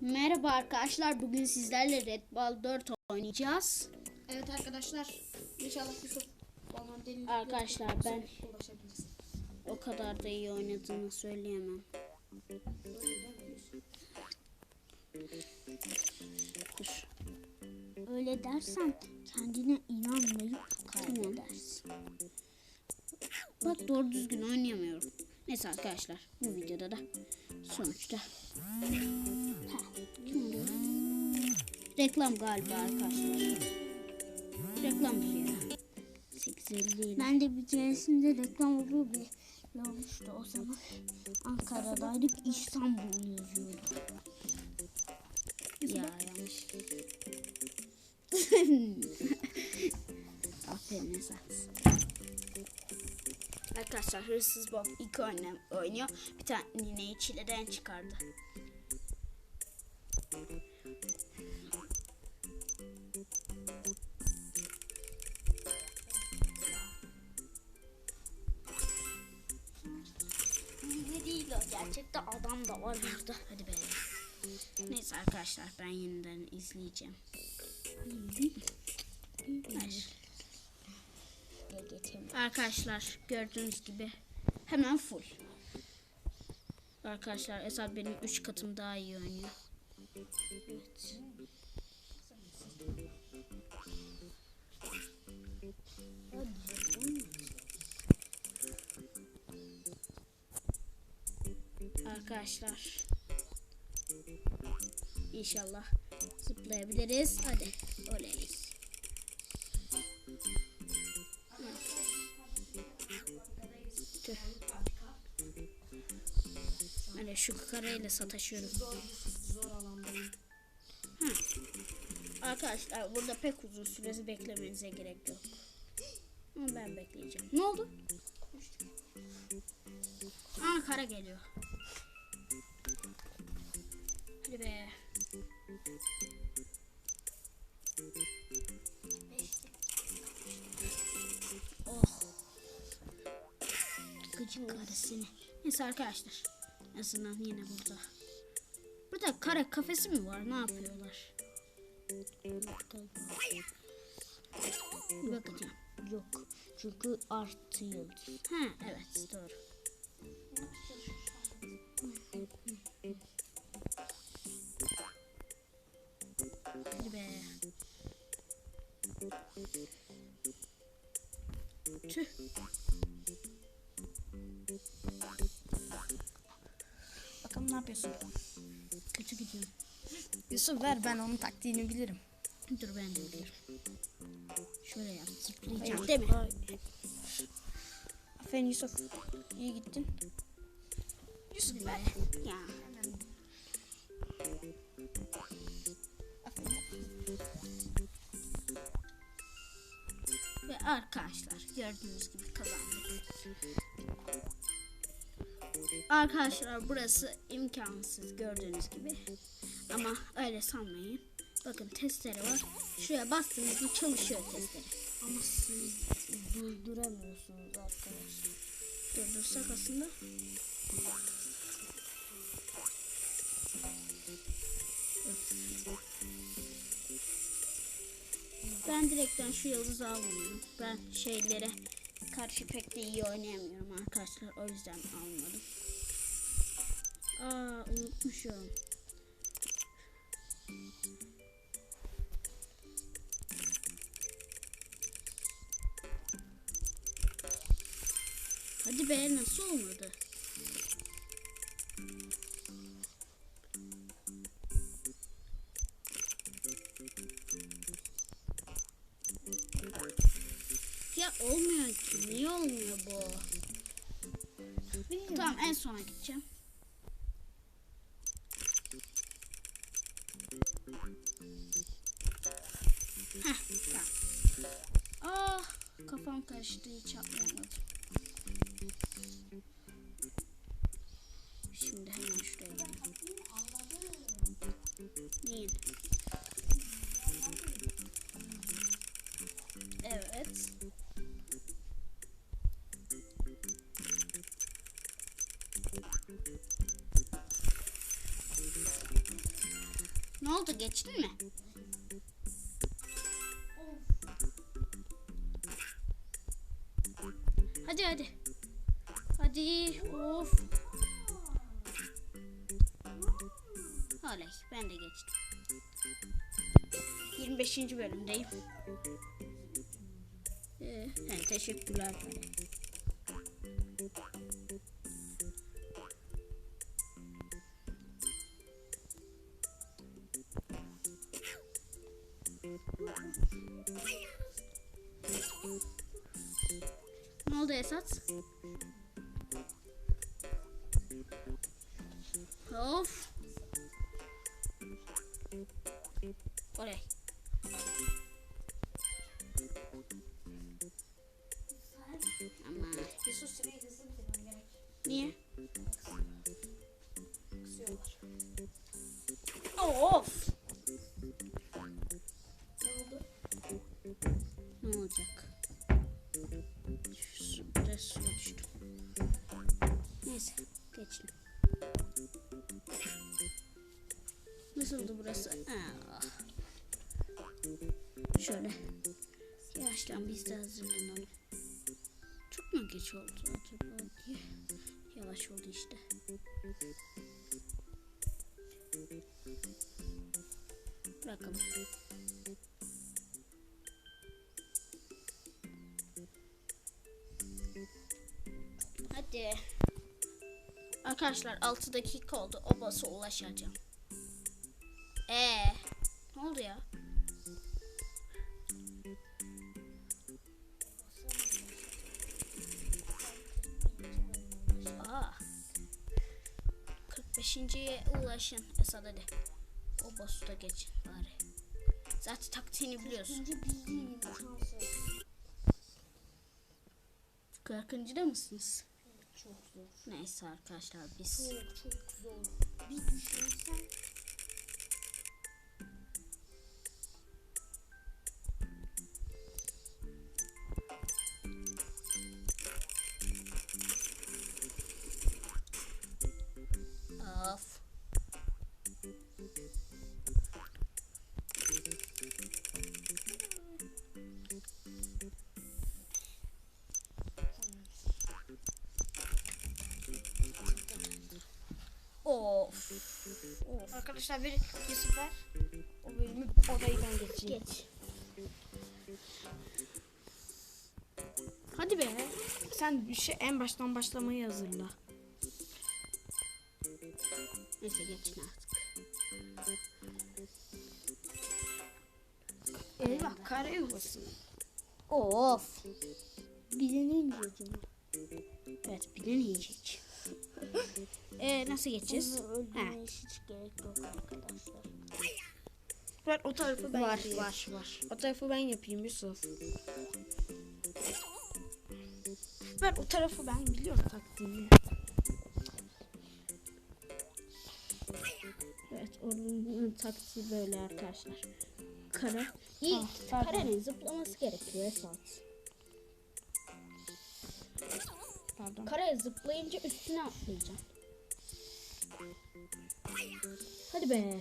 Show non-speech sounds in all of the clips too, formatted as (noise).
Merhaba arkadaşlar. Bugün sizlerle Red Ball 4 oynayacağız. Evet arkadaşlar inşallah Yusuf bana deli Arkadaşlar ben ulaşabiliriz. o kadar da iyi oynadığını söyleyemem. Dur. Öyle dersen kendine inanmayıp kaybedersin. Bak doğru düzgün oynayamıyorum. Neyse arkadaşlar bu videoda da sonuçta Ha? Reklam galiba arkadaşlar. Reklam ya. 850 ile. Ben de bir keresinde reklam olduğu bir olmuştu o zaman. Ankara'daydık İstanbul yazıyordu. Ya yanlış. (laughs) Aferin Esat. Arkadaşlar Hırsız Bob ilk oyna, oynuyor. Bir tane nineyi çileden çıkardı. Ne değil o gerçekte adam da var burada. Hadi be. Neyse arkadaşlar ben yeniden izleyeceğim. Ya geçemiyorum. Arkadaşlar gördüğünüz gibi hemen full. Arkadaşlar Esat benim 3 katım daha iyi oynuyor. Evet. Arkadaşlar İnşallah zıplayabiliriz. Hadi oley. Hani şu karayla sataşıyorum. Zor alandayım. Arkadaşlar burada pek uzun süresi beklemenize gerek yok. Ama ben bekleyeceğim. Ne oldu? Aa kara geliyor. Hadi be. Oh. Gıcık karısını. Neyse arkadaşlar. En yine burada. Burada kare kafesi mi var? Ne yapıyorlar? Bakacağım. Yok. Çünkü artı yıldız. Ha evet doğru. Yapıyorsun? Kötü gidiyorum. Yusuf ver ben onun taktiğini bilirim. Dur ben de biliyorum. Şöyle yap. Zıplayacağım değil mi? hayır. Aferin Yusuf. İyi gittin. Yusuf ver. Ya. Ve arkadaşlar gördüğünüz gibi kazandık. Arkadaşlar burası imkansız gördüğünüz gibi. Ama öyle sanmayın. Bakın testere var. Şuraya bastığınız mı çalışıyor testere. Ama siz durduramıyorsunuz arkadaşlar. Durdursak aslında. Ben direkten şu yıldızı almıyorum. Ben şeylere karşı pek de iyi oynayamıyorum arkadaşlar. O yüzden almadım. Aa unutmuşum. Hadi be nasıl olmadı? Sona gideceğim. Heh tamam. Ah kafam karıştı hiç atlayamadım. Şimdi hemen şuraya gidelim. Neyin? Evet. Ne oldu geçtin mi? Hadi hadi. Hadi. Of. Oley ben de geçtim. 25. bölümdeyim. Ee, he, teşekkürler. Of. Oley. Ama Yusuf süreyi hızlı bitirmem gerek. niye? Kısıyorlar. Of. Ne oldu? Ne olacak? Biraz suya düştüm. Neyse geçtim. Nasıldı burası? Ah. Şöyle. Yavaştan biz de hazırlanalım. Çok mu geç oldu acaba diye. Yavaş oldu işte. Bırakalım. Arkadaşlar 6 dakika oldu. O basa ulaşacağım. Ee, ne oldu ya? Aa. 45.ye ulaşın Esad hadi. O boss'u da geçin bari. Zaten taktiğini biliyorsun. İkinci bildiğin imkansız. 40. da mısınız? Çok zor. Neyse arkadaşlar biz Çok çok zor. Bir düşünsen. Arkadaşlar bir Yusuf ver. O bölümü odayı ben geçeyim. Geç. Hadi be. Sen bir şey en baştan başlamayı hazırla. Neyse geçin artık. Eyvah kare yuvası. Of. Birinin gözünü. Evet bilen yiyecek. Ee, nasıl geçeceğiz? Ha, öldürmeye hiç gerek yok arkadaşlar. Ver o tarafı ben var yapayım. var var. O tarafı ben yapayım Yusuf. Ver o tarafı ben biliyorum taktiğini. Evet onun taktiği böyle arkadaşlar. Kare. İlk Ah, karenin zıplaması gerekiyor Esat. Pardon. Kareye zıplayınca üstüne atlayacağım. Hadi be.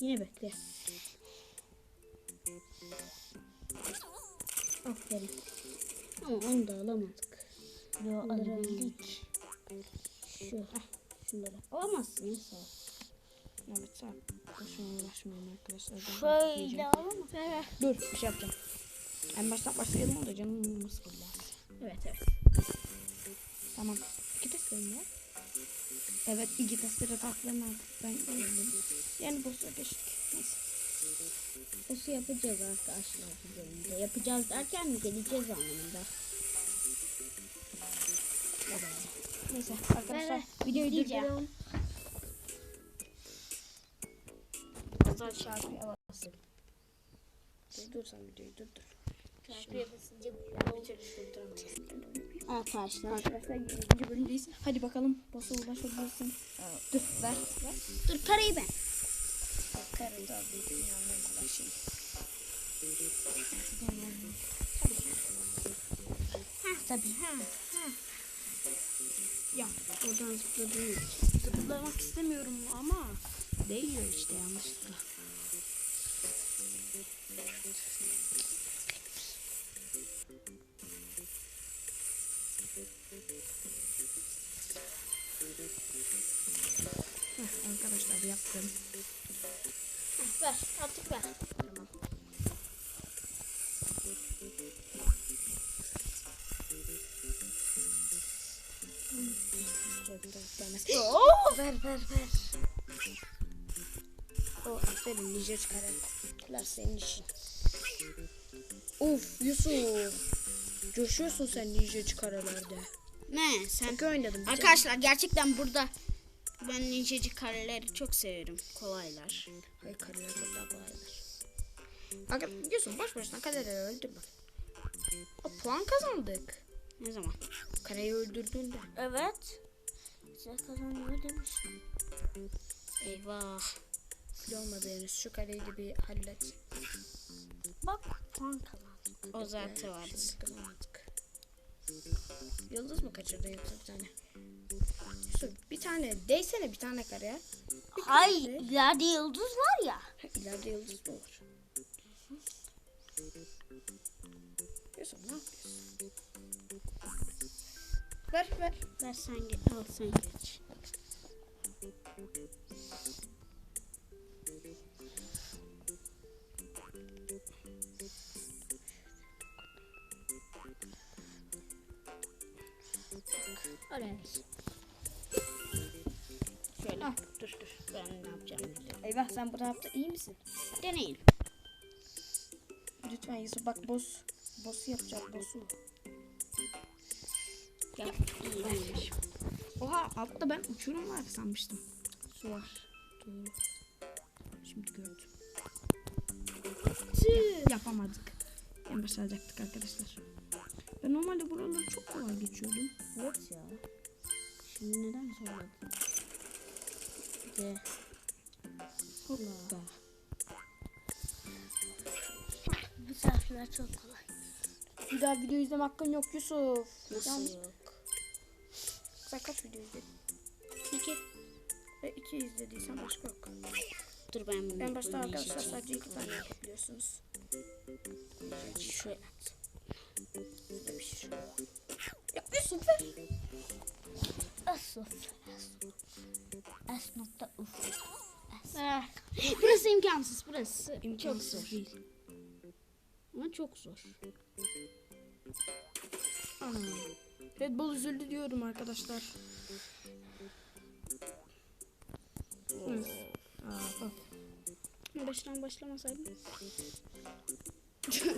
Yine bekle. Aferin. Ama onu da alamadık. Yo alabildik. Şu, heh, şunları. Alamazsın Esat. Evet sen boşuna uğraşmayın arkadaşlar. Şöyle alalım. Dur bir şey yapacağım. En baştan başlayalım da canım sıkıldı. Evet evet. Tamam. İki mi var? Evet iki testere taklarını artık ben öğrendim. Yani boss'a geçtik. Neyse. Bosu yapacağız arkadaşlar bu bölümde. Yapacağız derken geleceğiz anlamında. Neyse arkadaşlar Ver, videoyu durduralım. Güzel şarkıya basın. Dur sen videoyu durdur. Şarkıya basınca Bitirdik durduramayız. Arkadaşlar. Arkadaşlar bölümdeyiz. Hadi bakalım boss'a ulaşabilirsin. Dur ver. ver. Dur kareyi ben. Karı tabii dünyanın en kolay şeyi. Ha tabii ha. Ya Oradan zıpladığım için. zıplamak istemiyorum ama değiyor işte yanlışlıkla. Arkadaşlar yaptım. Ver artık ver. Tamam. Oo. Ver ver ver. O aferin nice çıkarırlar senin işin. Of Yusuf. Coşuyorsun sen nice çıkarılarda. Ne sen? Çok oynadım. Arkadaşlar gerçekten burada ben ninceci kareleri çok severim. Kolaylar. Hayır kareler çok daha kolaylar. Bak Yusuf boş boşuna kareleri öldürme. O puan kazandık. Ne zaman? Kareyi öldürdüğünde. Evet. Size kazanıyor demiştim. Eyvah. Fil olmadı henüz. Şu kareyi de bir hallet. Bak puan kazandım. O zaten var. Şimdi kazanamadık. Yıldız mı kaçırdı yoksa bir tane? Yusuf bir tane değsene bir tane kareye. Bir Hayır tane. ileride yıldız var ya. Ha, İleride yıldız mı var? Yusuf ne yapıyorsun? Ver ver. Ver sen geç. Al sen geç. Şöyle. Ah. Dur dur. Ben ne yapacağım. Eyvah sen bu tarafta iyi misin? Deneyin. Lütfen Yusuf bak boss. Boss'u yapacak boss'u. Yap. İyi iyiymiş. Oha altta ben uçurum var sanmıştım. Su var. Doğru. Şimdi gördüm. Yapamadık. En başaracaktık arkadaşlar. Ben normalde buraları çok kolay geçiyordum. Evet ya. Şimdi neden zorladın? De. Hoppa. Bu sefer çok kolay. Bir daha video izleme hakkın yok Yusuf. Nasıl Yalnız- yok? Sen kaç video izledin? İki. Ve iki izlediysen başka yok. Dur ben bunu En başta arkadaşlar sadece iki tane yapabiliyorsunuz. Şöyle. Bir şey. Ya Yusuf ver. Esuf. Es nokta uf. Burası imkansız. Burası İmkansız çok zor. Ama çok zor. Ana. Red Bull üzüldü diyorum arkadaşlar. Evet. Baştan başlamasaydım. (laughs)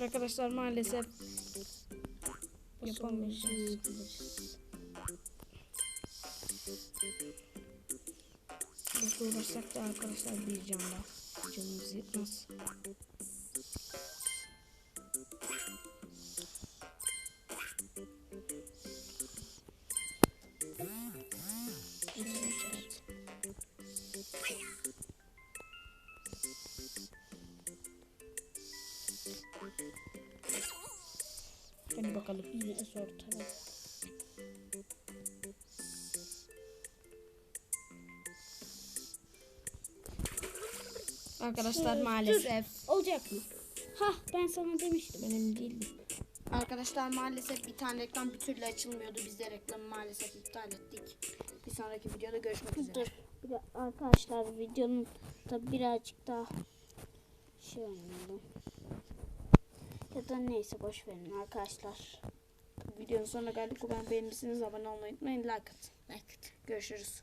Arkadaşlar maalesef yapamayacağız. Burada uğraşsak da arkadaşlar bir can daha. Canımız yetmez. Hadi bakalım. Yine zor tabii. Arkadaşlar Dur, maalesef Olacak mı? Hah ben sana demiştim. benim değildi. Arkadaşlar maalesef bir tane reklam bir türlü açılmıyordu. Biz de reklamı maalesef iptal ettik. Bir sonraki videoda görüşmek üzere. Dur. Arkadaşlar videonun da birazcık daha şey oynayalım. Ya da neyse boş verin arkadaşlar. Videonun sonuna geldik. Umarım beğenmişsiniz. Abone olmayı unutmayın. Like atın. Like. Görüşürüz.